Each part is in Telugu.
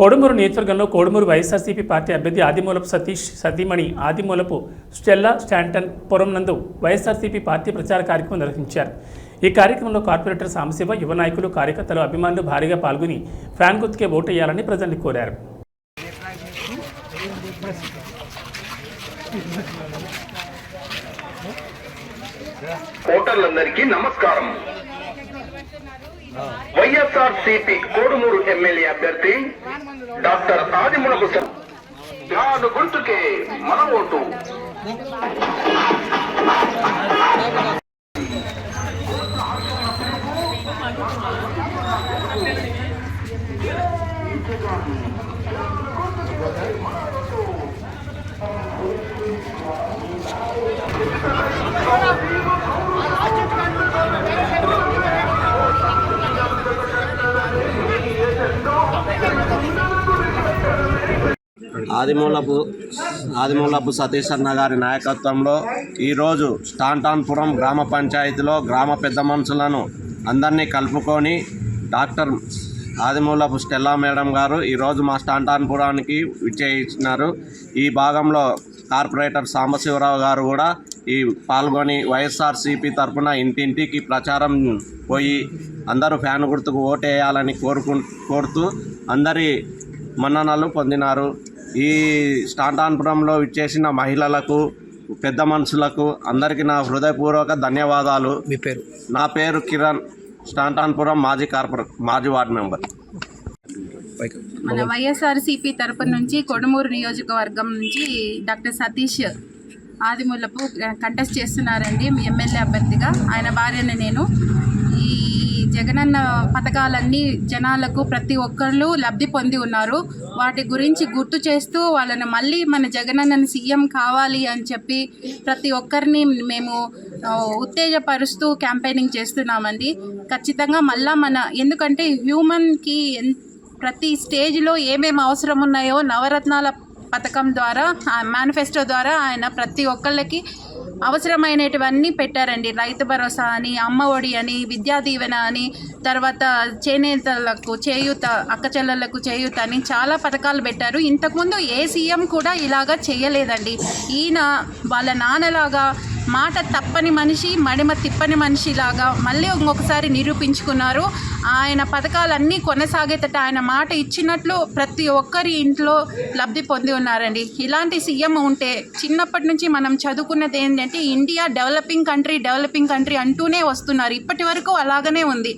కోడుమూరు నియోజకవర్గంలో కోడుమూరు వైఎస్ఆర్సీపీ పార్టీ అభ్యర్థి ఆదిమూలపు సతీష్ సతీమణి ఆదిమూలపు స్టెల్లా స్టాంటన్ పురం నందు వైఎస్ఆర్సీపీ పార్టీ ప్రచార కార్యక్రమం నిర్వహించారు. ఈ కార్యక్రమంలో కార్పొరేటర్ సాంబశివ యువ నాయకులు కార్యకర్తలు అభిమానులు భారీగా పాల్గొని ఫ్యాన్ గుర్తుకే ఓటేయాలని ప్రజల్ని కోరారు. ఓటర్లందరికీ నమస్కారం. వైఎస్ఆర్ సిపి కోడుమూరు ఎమ్మెల్యే అభ్యర్థి డాక్టర్ ఆదిమునకు దాని గుర్తుకే మన ఓటు ఆదిమూలపు ఆదిమూలపు సతీష్ అన్న గారి నాయకత్వంలో ఈరోజు స్టాంటాన్పురం గ్రామ పంచాయతీలో గ్రామ పెద్ద మనుషులను అందరినీ కలుపుకొని డాక్టర్ ఆదిమూలపు స్టెల్లా మేడం గారు ఈరోజు మా స్టాంటాన్పురానికి విచ్చేయించినారు. ఈ భాగంలో కార్పొరేటర్ సాంబశివరావు గారు కూడా ఈ పాల్గొని వైఎస్ఆర్సీపీ తరఫున ఇంటింటికి ప్రచారం పోయి అందరూ ఫ్యాన్ గుర్తుకు ఓటేయాలని కోరుకు కోరుతూ అందరి మన్ననలు పొందినారు. ఈ స్టాంటాన్పురంలో ఇచ్చేసిన మహిళలకు పెద్ద మనుషులకు అందరికీ నా హృదయపూర్వక ధన్యవాదాలు. మీ పేరు? నా పేరు కిరణ్ స్టాంటాన్పురం మాజీ కార్పొరే మాజీ వార్డు మెంబర్. మన వైఎస్ఆర్సీపీ తరపు నుంచి కొడుమూరు నియోజకవర్గం నుంచి డాక్టర్ సతీష్ ఆదిమూలపు కంటెస్ట్ చేస్తున్నారండి. మీ ఎమ్మెల్యే అభ్యర్థిగా. ఆయన భార్యని నేను. జగనన్న పథకాలన్నీ జనాలకు ప్రతి ఒక్కళ్ళు లబ్ధి పొంది ఉన్నారు. వాటి గురించి గుర్తు చేస్తూ వాళ్ళని మళ్ళీ మన జగనన్నని సీఎం కావాలి అని చెప్పి ప్రతి ఒక్కరిని మేము ఉత్తేజపరుస్తూ క్యాంపెయినింగ్ చేస్తున్నామండి. ఖచ్చితంగా మళ్ళా మన ఎందుకంటే హ్యూమన్కి ఎన్ ప్రతి స్టేజ్లో ఏమేమి అవసరం ఉన్నాయో నవరత్నాల పథకం ద్వారా మేనిఫెస్టో ద్వారా ఆయన ప్రతి ఒక్కళ్ళకి అవసరమైనటువన్నీ పెట్టారండి. రైతు భరోసా అని అమ్మ ఒడి అని విద్యా దీవెన అని తర్వాత చేనేతలకు చేయూత అక్కచెల్లెళ్ళకు చేయూత అని చాలా పథకాలు పెట్టారు. ఇంతకుముందు ఏ సీఎం కూడా ఇలాగా చేయలేదండి. ఈయన వాళ్ళ నాన్నలాగా మాట తప్పని మనిషి మడిమ తిప్పని మనిషిలాగా మళ్ళీ ఇంకొకసారి నిరూపించుకున్నారు. ఆయన పథకాలన్నీ కొనసాగేటట్టు ఆయన మాట ఇచ్చినట్లు ప్రతి ఒక్కరి ఇంట్లో లబ్ధి పొంది ఉన్నారండి. ఇలాంటి సీఎం ఉంటే చిన్నప్పటి నుంచి మనం చదువుకున్నది ఏంటంటే India developing country developing country అంటూనే వస్తున్నారు. ఇప్పటి వరకు అలాగనే ఉంది.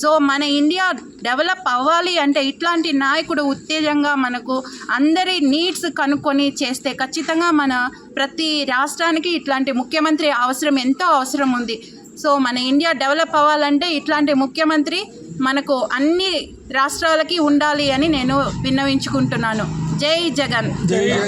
సో మన ఇండియా డెవలప్ అవ్వాలి అంటే ఇట్లాంటి నాయకుడు ఉత్తేజంగా మనకు అందరి నీడ్స్ కనుక్కొని చేస్తే ఖచ్చితంగా మన ప్రతి రాష్ట్రానికి ఇట్లాంటి ముఖ్యమంత్రి అవసరం ఎంతో అవసరం ఉంది. సో మన ఇండియా డెవలప్ అవ్వాలంటే ఇట్లాంటి ముఖ్యమంత్రి మనకు అన్ని రాష్ట్రాలకి ఉండాలి అని నేను విన్నవించుకుంటున్నాను. జై జగన్.